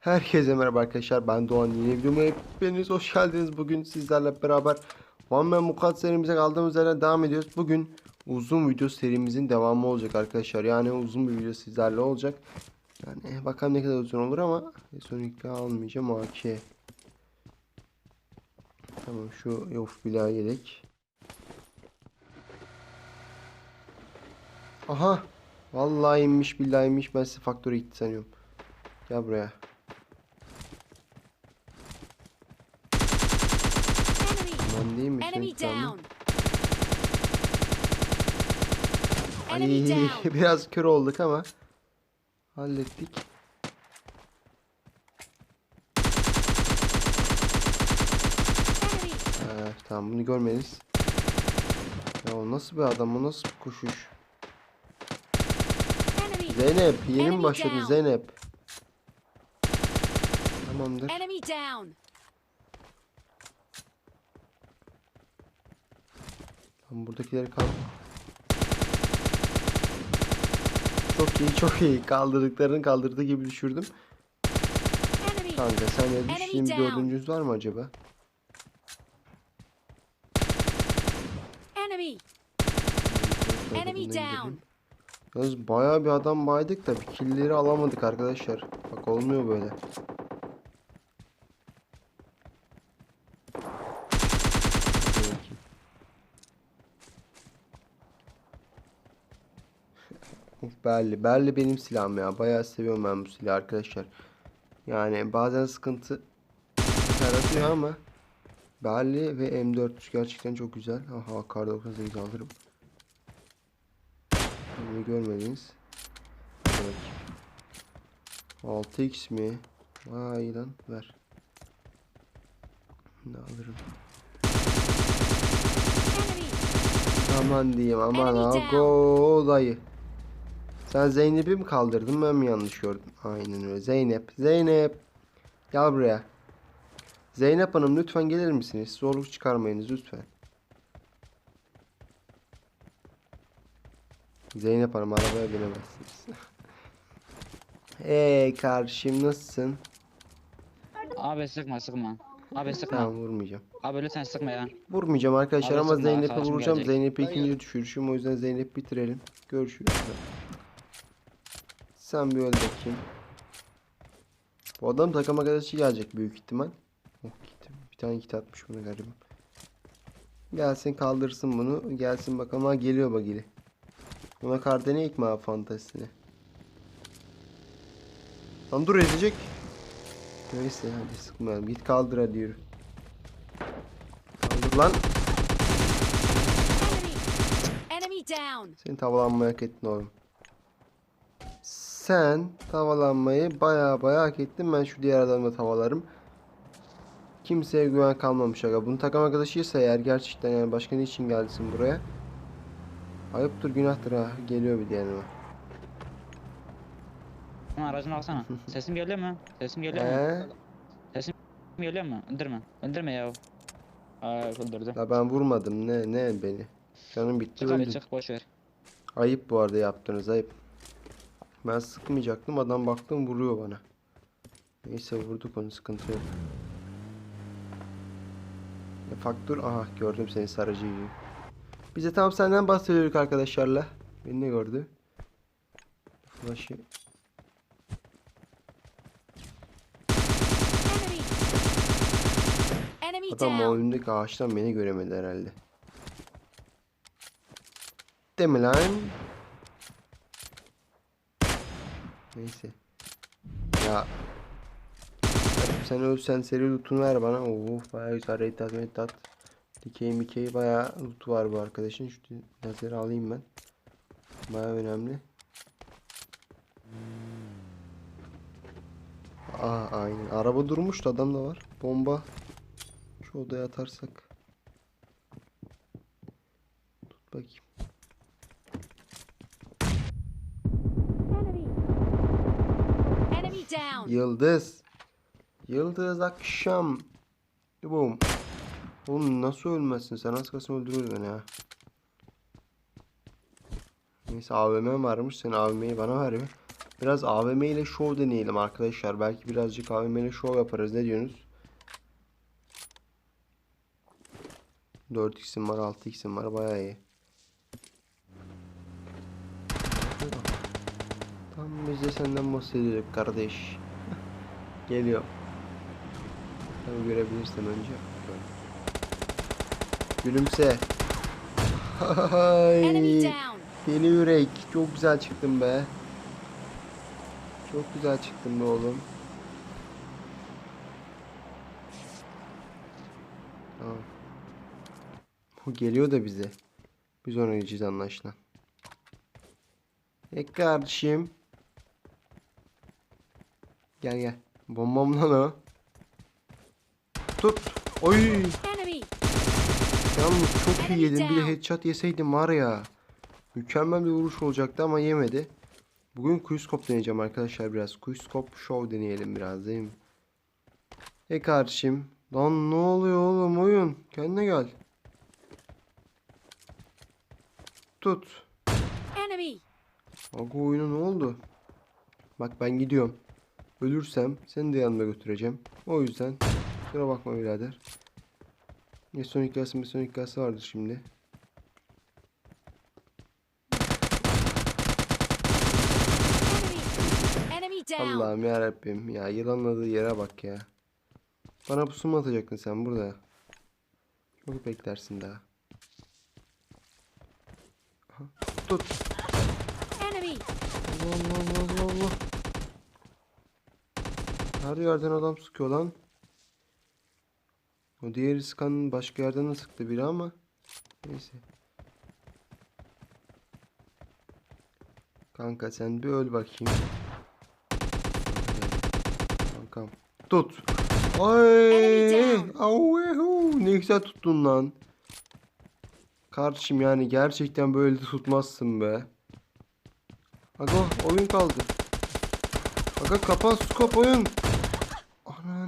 Herkese merhaba arkadaşlar ben Doğan. Yeni videoma hepiniz hoş geldiniz. Bugün sizlerle beraber One Man Mukat serimize kaldığımız yerden devam ediyoruz. Bugün uzun video serimizin devamı olacak arkadaşlar. Yani uzun bir video sizlerle olacak. Yani bakalım ne kadar uzun olur ama Sonic'le almayacağım AK Tamam şu yof bila yelek Aha! Vallahi inmiş billahi inmiş. Ben size faktörü gitti sanıyorum. Gel buraya Enemy! Aman değil mi Enemy down! Ay biraz kör olduk ama hallettik. Enemy! Ha, tamam bunu görmediniz. Ya o nasıl bir adam o nasıl bir koşuş? Zeynep yeni mi down. Zeynep? Tamamdır. Enemy down! Tamam buradakileri kal. Çok iyi çok iyi kaldırdıklarını kaldırdığı gibi düşürdüm. Kanka sen de düşeyim bir down. dördüncünüz var mı acaba? Enemy! Enemy down. Yalnız bayağı bir adam baydık da bir killleri alamadık arkadaşlar. Bak olmuyor böyle. Dur bakayım. Uf belli. Belli benim silahım ya. Bayağı seviyorum ben bu silahı arkadaşlar. Yani bazen sıkıntı yaratıyor ama Belli ve M400 gerçekten çok güzel. Aha kar 98 alırım. Bunu görmediniz. Evet. 6x mi? Vay lan ver. Ne alırım. Aman diyeyim aman ha go dayı. Sen Zeynep'i mi kaldırdın ben mi yanlış gördüm? Aynen öyle. Zeynep. Zeynep. Gel buraya. Zeynep Hanım lütfen gelir misiniz? Zorluk çıkarmayınız lütfen. Zeynep Hanım arabaya binemezsiniz. Hey kardeşim nasılsın? Abi sıkma sıkma. Abi sıkma. Tamam vurmayacağım. Abi lütfen sıkma ya. Vurmayacağım arkadaşlar Abi ama Zeynep'e vuracağım. Zeynep'i ikinci düşürüşüm o yüzden Zeynep bitirelim. Görüşürüz. Sen bir öl bakayım. Bu adam takım arkadaşı gelecek büyük ihtimal. Oh gitti. Bir tane kit atmış buna garibim. Gelsin kaldırsın bunu. Gelsin bakalım. Ha geliyor bagili. Buna kardene ekme abi fantezisine. Lan dur ezecek. Neyse hadi sıkmayalım. Git kaldır hadi yürü. Kaldır lan. Enemy! Down! Sen tavalanmayı hak ettin oğlum. Sen tavalanmayı baya baya hak ettin. Ben şu diğer adamı da tavalarım. Kimseye güven kalmamış aga. Bunu takım arkadaşıysa eğer gerçekten yani başka ne için gelsin buraya? Ayıptır günahtır ha. Geliyor bir diğerine. Ama alsana. Sesim geliyor mu? Sesim geliyor mu? Sesim geliyor mu? Öldürme. Öldürme ya. Aa öldürdüm. Ya ben vurmadım. Ne ne beni. Canım bitti Çık öldüm. çık boş ver. Ayıp bu arada yaptığınız ayıp. Ben sıkmayacaktım. Adam baktım vuruyor bana. Neyse vurduk onu sıkıntı yok. E, faktör aha gördüm seni sarıcı gibi. Bize tam senden bahsediyorduk arkadaşlarla. Beni ne gördü? Flash'ı Adam o önündeki ağaçtan beni göremedi herhalde. Değil mi lan? Neyse. Ya. Sen ölsen seri loot'unu ver bana. Oo bayağı güzel raid at raid at. Dikey mikey bayağı loot var bu arkadaşın. Şu lazeri alayım ben. Bayağı önemli. Aa aynen. Araba durmuş da adam da var. Bomba. Şu odaya atarsak. Tut bakayım. Enemy! Enemy down! Yıldız. Yıldız akşam. Boom. Oğlum nasıl ölmezsin sen? Az kalsın öldürür beni ha. Neyse AVM varmış. Sen AVM'yi bana ver bir. Biraz AVM ile şov deneyelim arkadaşlar. Belki birazcık AVM ile şov yaparız. Ne diyorsunuz? 4x'im var, 6x'im var. Bayağı iyi. Tam biz de senden bahsediyorduk kardeş. Geliyor. Tabii görebilirsem önce. Gülümse. Deli yürek. Çok güzel çıktın be. Çok güzel çıktın be oğlum. Tamam. Bu geliyor da bize. Biz ona gideceğiz anlaşılan. E kardeşim. Gel gel. Bombam lan o. Tut. Oy. Yalnız çok iyi yedim. Bir de headshot yeseydim var ya. Mükemmel bir vuruş olacaktı ama yemedi. Bugün quickscope deneyeceğim arkadaşlar biraz. Quickscope show deneyelim biraz değil mi? E kardeşim. Lan ne oluyor oğlum oyun? Kendine gel. Tut. Aga oyuna ne oldu? Bak ben gidiyorum. Ölürsem seni de yanıma götüreceğim. O yüzden kusura bakma birader. Ne son hikayesi mi son hikayesi vardır şimdi. Allah'ım ya Rabbim ya yılanladığı yere bak ya. Bana pusu mu atacaktın sen burada? Çok beklersin daha. Aha, Tut. Allah Allah Allah Allah. Her yerden adam sıkıyor lan. O diğeri sıkan başka yerden de sıktı biri ama. Neyse. Kanka sen bir öl bakayım. Kankam. Tut. Ay. Ehu. Ne güzel tuttun lan. Kardeşim yani gerçekten böyle de tutmazsın be. Aga oyun kaldı. Aga kapan skop oyun.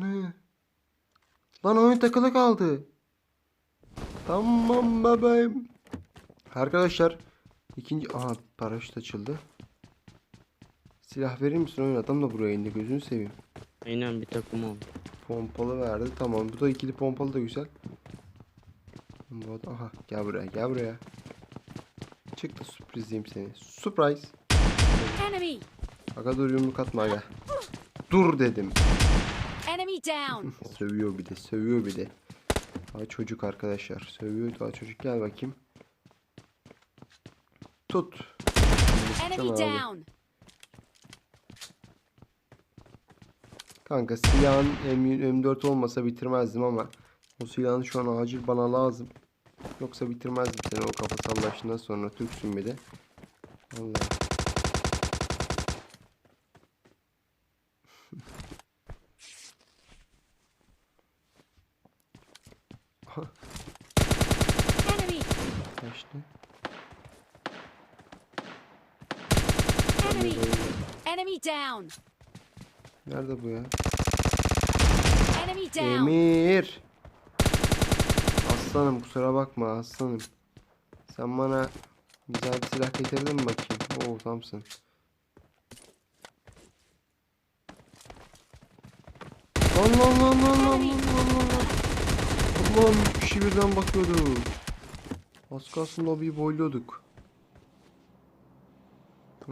Ananı. Lan oyun takılı kaldı. Tamam bebeğim. Arkadaşlar ikinci aha paraşüt açıldı. Silah verir misin oyun adam da buraya indi gözünü seveyim. Aynen bir takım oldu. Pompalı verdi tamam bu da ikili pompalı da güzel. Bu adam- aha gel buraya gel buraya. Çıktı sürprizleyeyim seni. Surprise. Enemy. Aga dur yumruk atma aga. Dur dedim. Sövüyor bir de sövüyor bir de. Daha çocuk arkadaşlar. Sövüyor daha çocuk gel bakayım. Tut. Kanka silahın M, M4 olmasa bitirmezdim ama o silahın şu an acil bana lazım. Yoksa bitirmezdim seni o kafa sallaşından sonra Türksün bir de. Vallahi. Enemy. Kaçtı. Enemy. Enemy down. Nerede bu ya? Enemy down. Emir. Aslanım kusura bakma aslanım. Sen bana güzel bir silah getirdin mi bakayım? Oo tamsın. Lan lan lan lan lan lan lan üç kişi birden bakıyordu. Az kalsın lobiyi boyluyorduk.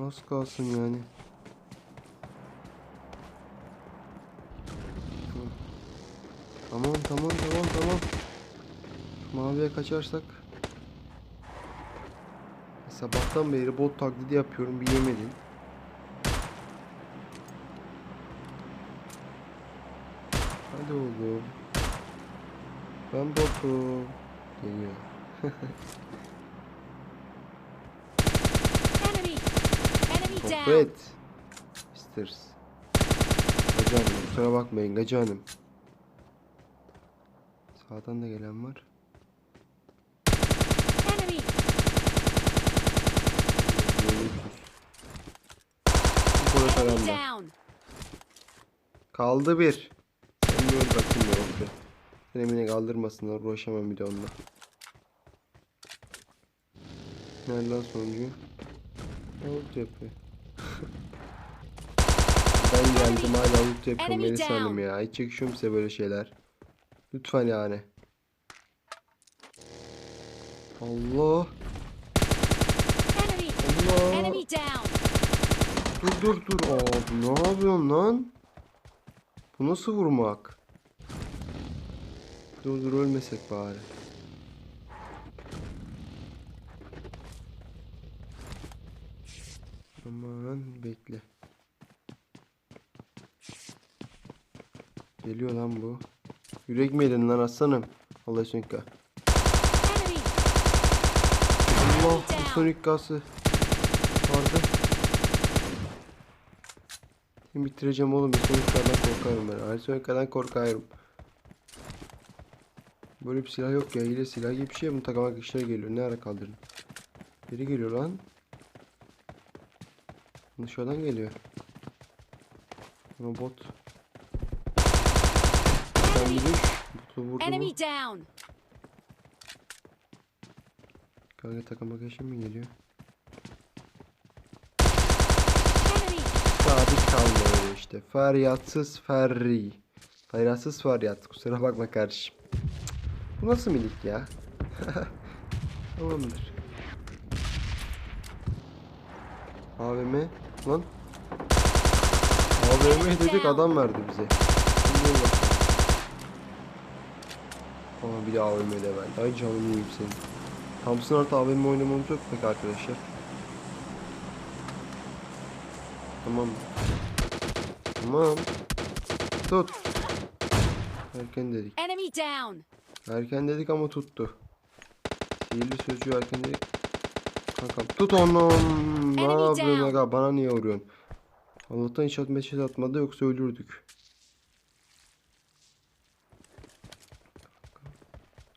Az kalsın yani. Tamam tamam tamam tamam. Maviye kaçarsak. Sabahtan beri bot taklidi yapıyorum bir yemedin. Hadi oğlum. Ben botum. Geliyor. Enemy. Enemy down. Gacı hanım kusura bakmayın gacı hanım. Sağdan da gelen var. Enemy. Enemy down. Kaldı bir. Sen bir bakayım ya okey. Beni kaldırmasınlar uğraşamam bir de onunla. Nerede lan sonuncu? Ne oldu yapıyor? Ben geldim hala loot yapıyorum down. Hanım ya. Hiç yakışıyor size böyle şeyler? Lütfen yani. Allah. Allah. Dur dur dur. Abi ne yapıyorsun lan? Bu nasıl vurmak? Dur dur ölmesek bari. Aman bekle. Geliyor lan bu. Yürek mi yedin lan aslanım? Allah. Enemy. Allah bu sonik gazı. Vardı. Seni bitireceğim oğlum. Bir soniklerden korkarım ben. Her soniklerden korkarım. Böyle bir silah yok ya. Hile silah gibi bir şey. Bunu takamak işine geliyor. Ne ara kaldırdın? Biri geliyor lan. Dışarıdan geliyor. Robot. Sen bir düş. Botu vurdu? Enemy down. Kanka takamak işe mi geliyor? Sabit kalma öyle işte. Feryatsız ferri. Feryatsız feryat. Kusura bakma kardeşim. Bu nasıl milik ya? Tamamdır. AVM lan. AVM dedik adam verdi bize. Aa bir de AVM de verdi. Ay canım yiyeyim senin. Thompson artı AVM oynamamız yok pek arkadaşlar. Tamam. Tamam. Tut. Erken dedik. Enemy down. Erken dedik ama tuttu. Sihirli sözcüğü erken dedik. Kankam tut onu. Ne yapıyorsun aga? Bana niye vuruyorsun? Allah'tan hiç atma şey atmadı yoksa ölürdük.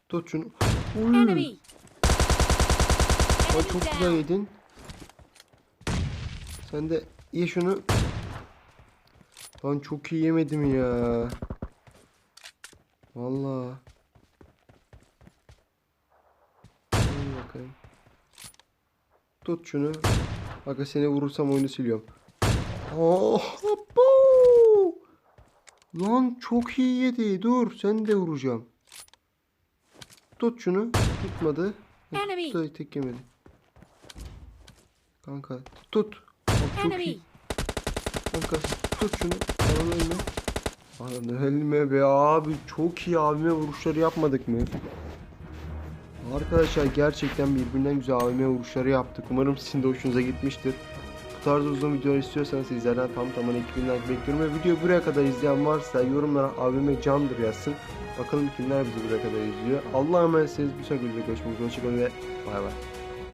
Tut şunu. Uy. Ay çok güzel yedin. Sen de ye şunu. Lan çok iyi yemedim ya. Vallahi. Bakayım. Tut şunu. Bak seni vurursam oyunu siliyorum. Oh. Lan çok iyi yedi. Dur sen de vuracağım. Tut şunu. Tutmadı. Tuttu tek yemedi. Kanka tut. Bak, çok iyi. Kanka tut şunu. Bana ölme. Bana ölme be abi. Çok iyi abime vuruşları yapmadık mı? Arkadaşlar gerçekten birbirinden güzel AVM vuruşları yaptık. Umarım sizin de hoşunuza gitmiştir. Bu tarz uzun videolar istiyorsanız sizlerden tam tamına 2000 like bekliyorum. Ve videoyu buraya kadar izleyen varsa yorumlara AVM candır yazsın. Bakalım kimler bizi buraya kadar izliyor. Allah'a emanetsiniz. Bir sonraki videoda görüşmek üzere. Hoşçakalın ve bay bay.